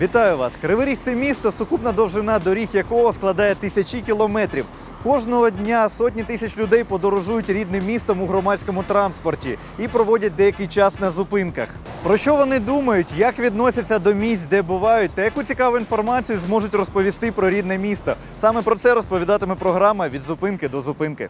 Вітаю вас! Кривий Ріг – це місто, сукупна довжина доріг якого складає тисячі кілометрів. Кожного дня сотні тисяч людей подорожують рідним містом у громадському транспорті і проводять деякий час на зупинках. Про що вони думають, як відносяться до місць, де бувають, та яку цікаву інформацію зможуть розповісти про рідне місто. Саме про це розповідатиме програма від зупинки до зупинки.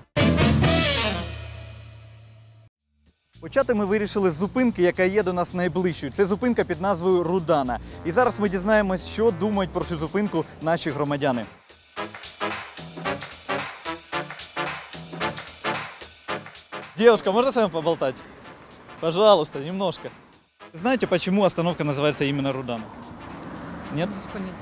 Почати ми вирішили з зупинки, яка є до нас найближчою. Це зупинка під назвою Рудана. І зараз ми дізнаємось, що думають про цю зупинку наші громадяни. Девушка, можно с вами поболтать? Пожалуйста, немножко. Знаете, почему остановка называется именно Рудана? Нет?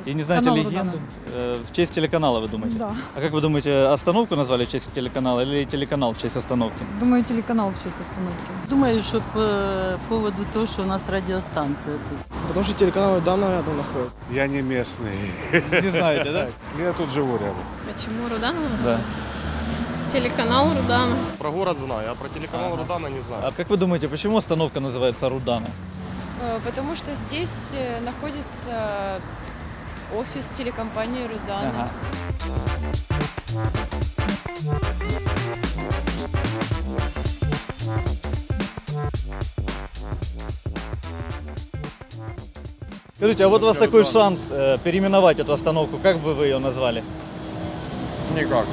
И не знаете Канал легенду? Э, В честь телеканала, вы думаете? Да. А как вы думаете, остановку назвали в честь телеканала или телеканал в честь остановки? Думаю, телеканал в честь остановки. Думаю, что по поводу того, что у нас радиостанция тут. Потому что телеканал Дана рядом находится. Я не местный. Не знаете, да? Я тут живу рядом. Почему Рудана называется? Телеканал Рудана. Про город знаю, а про телеканал Рудана не знаю. А как вы думаете, почему остановка называется Рудана? Э, Потому что здесь э, находится офис телекомпании Рудана. Ага. Скажите, а вот у вас такой шанс э, переименовать эту остановку, как бы вы ее назвали? Никак,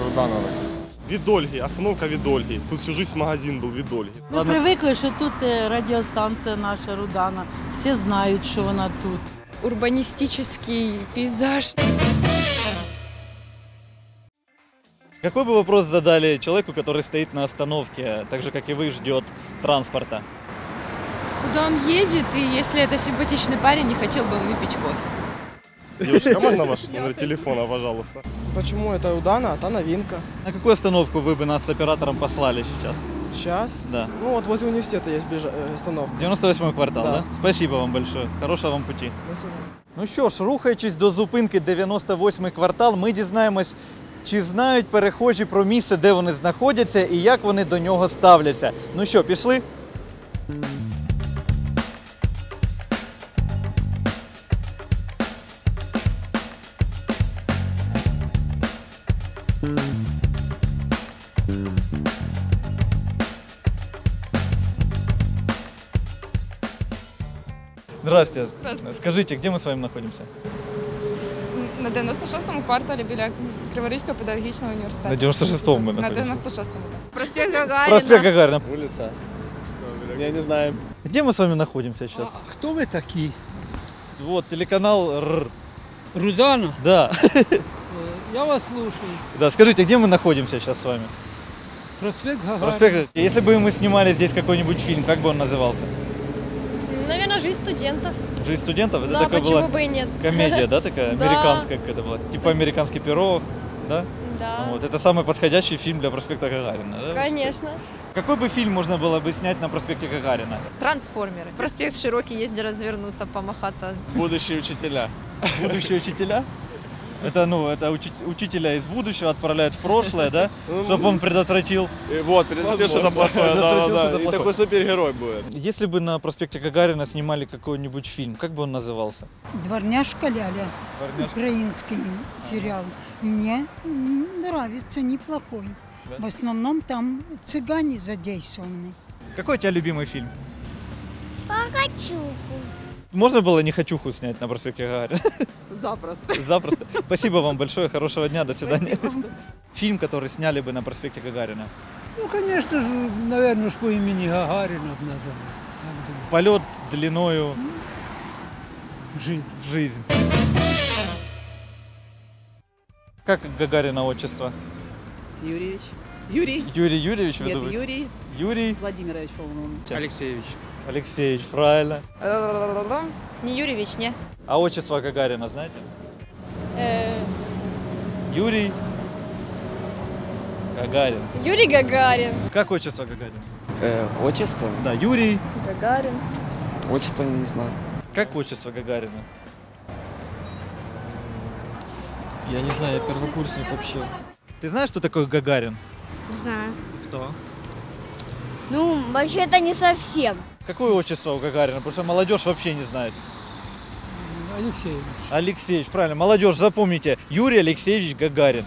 Рудановый. Видольги, остановка Видольги. Тут всю жизнь магазин был Видольги. Ми Ладно. привикли, що тут е, радіостанція наша Рудана. Всі знають, що вона тут. Урбанистический пейзаж. Какой бы вопрос задали человеку, который стоит на остановке, так же как и вы, ждет транспорта? Куда он едет, и если это симпатичный парень, не хотел бы он выпить кофе. Девушка, а можно ваш номер телефона, пожалуйста? Почему это Удана, а та новинка. На какую остановку вы бы нас с оператором послали сейчас? Сейчас. Да. Ну вот возле университета есть ближ... э, остановка. 98 квартал, да. Да. Спасибо вам большое. Хорошего вам пути. Спасибо. Ну що ж, рухаючись до зупинки 98 квартал, ми дізнаємось, чи знають перехожі про місце, де вони знаходяться, і як вони до нього ставляться. Ну що, пішли? Здравствуйте. Здравствуйте. Скажите, где мы с вами находимся? На 96-му кварталі біля Криворізького педагогічного університету. На 96-му мы На находимся. 96-му. Проспект Гагаріна. Проспект Гагарина. Улица. Я не знаю. Где мы с вами находимся сейчас? Хто ви такі? Вот, телеканал РР. Рудана? Да. Е, Я вас слушаю. Да, скажите, где мы находимся сейчас с вами? Проспект Гагарина. Проспект. Если бы мы снимали здесь какой-нибудь фильм, как бы он назывался? Наверное, жизнь студентов. Жизнь студентов? Это да, такая почему была бы и нет? комедия, да, такая? Американская какая-то была. Типа американский пирог, да? Да. Вот. Это самый подходящий фильм для проспекта Гагарина, да? Конечно. Какой бы фильм можно было бы снять на проспекте Гагарина? Трансформеры. Проспект широкий, езди развернуться, помахаться. Будущие учителя. Будущие учителя? Это, ну, это учи- учителя из будущего отправляют в прошлое, да? Чтобы он предотвратил. вот, предотвратил что-то плохое. Да, Предотвратил да, что-то да. И такой супергерой будет. Если бы на проспекте Гагарина снимали какой-нибудь фильм, как бы он назывался? Дворняжка Ляля. Украинский сериал. Мне нравится, неплохой. Да? В основном там цыгане задействованы. Какой у тебя любимый фильм? Хочу. Можно было не хочуху снять на проспекте Гагарина? Запросто. Запросто. Спасибо вам большое, хорошего дня, до свидания. Фильм, который сняли бы на проспекте Гагарина. Ну, конечно же, наверное, ж по імені Гагарина б назвали. Так думаю. Полет длиною Жизнь. в жизнь. Как Гагарина отчество? Юрійович. Юрій. Юрий Юрьевич, вы Нет, думаете? Юрий Юрий Владимирович, по-моему. Алексеевич. Алексеевич, правильно. Не Юрьевич, не. А отчество Гагарина знаете? Юрий Гагарин. Юрий Гагарин. Как отчество Гагарин? Отчество? Да, Юрий. Гагарин. Отчество не знаю. Как отчество Гагарина? Я не знаю, я первокурсник вообще. Ты знаешь, что такое Гагарин? Знаю. Кто? Ну, вообще это не совсем. Какое отчество у Гагарина? Потому что молодежь вообще не знает. Алексеевич. Алексеевич, правильно. Молодежь, запомните. Юрий Алексеевич Гагарин.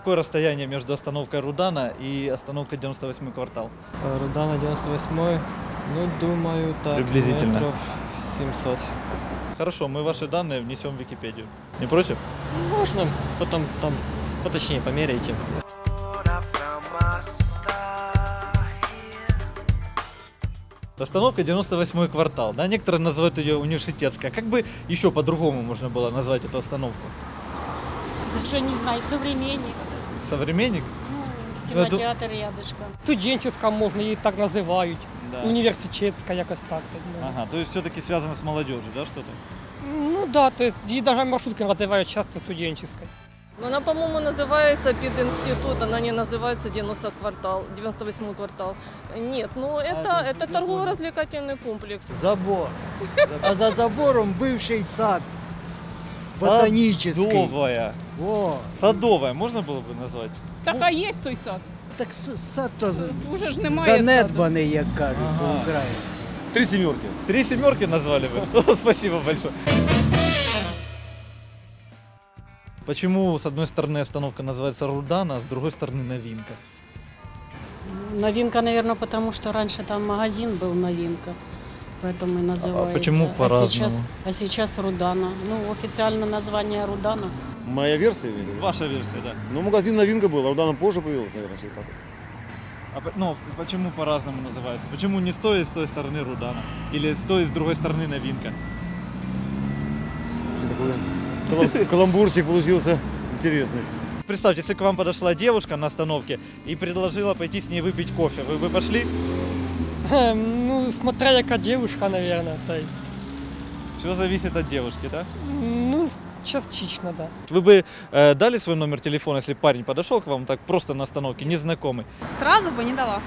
Какое расстояние между остановкой Рудана и остановкой 98 квартал? Э, Рудана 98 ну, думаю, так, Приблизительно. метров 700. Хорошо, мы ваши данные внесем в Википедию. Не против? Можно потом там поточнее померяйте. Остановка 98 квартал. Да, некоторые называют ее университетская. Как бы еще по-другому можно было назвать эту остановку? Даже не знаю, современник Современник? Ну, кинотеатр рядышком. Студенческа можна її так називають. Да. Університетська якось так. Ага, то есть все-таки связано с молодежью, да, что-то? Ну да, то есть її навіть маршрутки називають часто студенческой. Но она, по-моему, называется пединститут, она не называется 90 квартал, 98 квартал. Нет, ну это, это торгово-развлекательный комплекс. Забор. А за забором бывший сад. Ботанический. Садовая. О, Садовая, можно было бы назвать? Так а є той сад? так с- сад то Уже ж немає саду. занедбаний, як кажуть Ага. по-українськи. Три семерки. Три семерки назвали бы. О, Спасибо большое. Почему с одной стороны остановка называется Рудана, а с другой стороны Новинка? Новинка, наверное, потому что раньше там магазин был новинка. Поэтому и называется. почему а по-разному? сейчас, а сейчас Рудана. Ну, официально название Рудана. Моя версия? или? Ваша версия, да. Ну, магазин новинка был, а Рудана позже появилась, наверное, что-то такое. А, ну, почему по-разному называется? Почему не с той и с той стороны Рудана? Или с той и с другой стороны Новинка? Что такое? Калам- Каламбурчик получился интересный. Представьте, если к вам подошла девушка на остановке и предложила пойти с ней выпить кофе, вы бы пошли? Ну, смотря яка девушка, наверное, то есть. Все зависит от девушки, да? Ну, частично, да. Вы бы э, дали свой номер телефона, если парень подошел к вам так просто на остановке, незнакомый? Сразу бы не дала.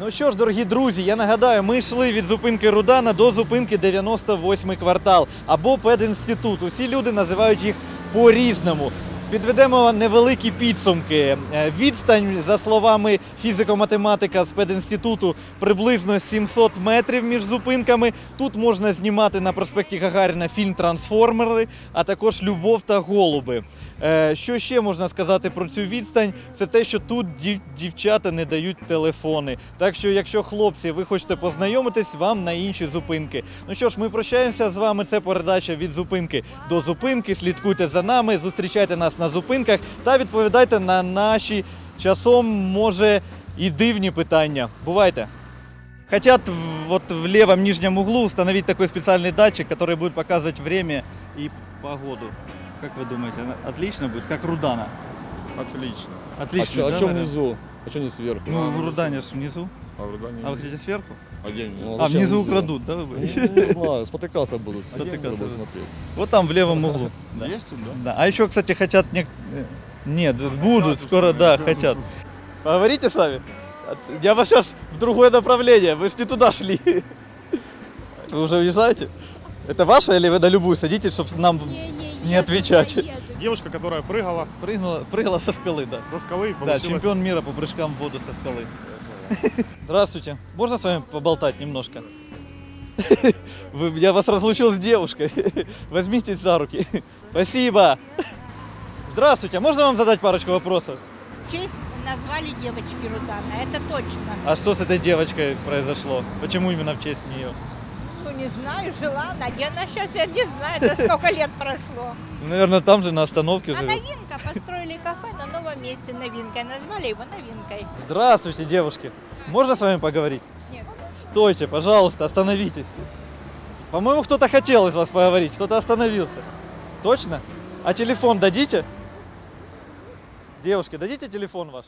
Ну що ж, дорогі друзі, я нагадаю, ми йшли від зупинки Рудана до зупинки 98 квартал або пединститут. Усі люди називають їх по-різному. Підведемо невеликі підсумки. Е, Відстань, за словами фізико-математика з пединституту, приблизно 700 метрів між зупинками. Тут можна знімати на проспекті Гагаріна фільм Трансформери, а також Любов та голуби. Е, Що ще можна сказати про цю відстань? Це те, що тут дів- дівчата не дають телефони. Так що, якщо хлопці, ви хочете познайомитись, вам на інші зупинки. Ну що ж, ми прощаємося з вами. Це передача від зупинки до зупинки. Слідкуйте за нами, зустрічайте нас на зупинках та відповідайте на наші часом, може, і дивні питання. Бувайте! Хотят в- вот в левом нижнем углу установить такой специальный датчик, который будет показывать время и погоду. Как вы думаете, она- отлично будет? Как Рудана? Отлично. Отлично, А чё- а да, чё наверное? внизу? А что не сверху? Ну, в Рудане ж внизу. А в Рудане? А вы хотите сверху? А где они? а, внизу украдут, да, вы? Ну, не знаю, спотыкаться будут. Спотыкаться Буду будут. смотреть. Вот там в левом углу. Да. Есть тут, да? Да. А еще, кстати, хотят... нек- э, Нет, будут, скоро, да, хотят. Поговорите сами. От- Я вас сейчас в другое направление, вы ж не туда шли. Вы уже уезжаете? Это ваше или вы на любую садитесь, чтобы нам не отвечать? Девушка, которая прыгала Прыгнула, прыгала со скалы, да. со скалы, и Да, получилось... чемпион мира по прыжкам в воду со скалы. Здравствуйте. Можно с вами поболтать немножко? Вы- я вас разлучил с девушкой. Возьмитесь за руки. Спасибо. Здравствуйте. А Можно вам задать парочку вопросов? В честь назвали девочки Рудана, это точно. А что с этой девочкой произошло? Почему именно в честь нее? Ну, не знаю, жила она. Где она сейчас, я не знаю, это сколько лет прошло. Наверное, там же на остановке А живет. новинка, построили кафе на новом месте новинкой, назвали его новинкой. Здравствуйте, девушки. Можно с вами поговорить? Нет. Стойте, пожалуйста, остановитесь. По-моему, кто-то хотел из вас поговорить, кто-то остановился. Точно? А телефон дадите? Девушки, дадите телефон ваш?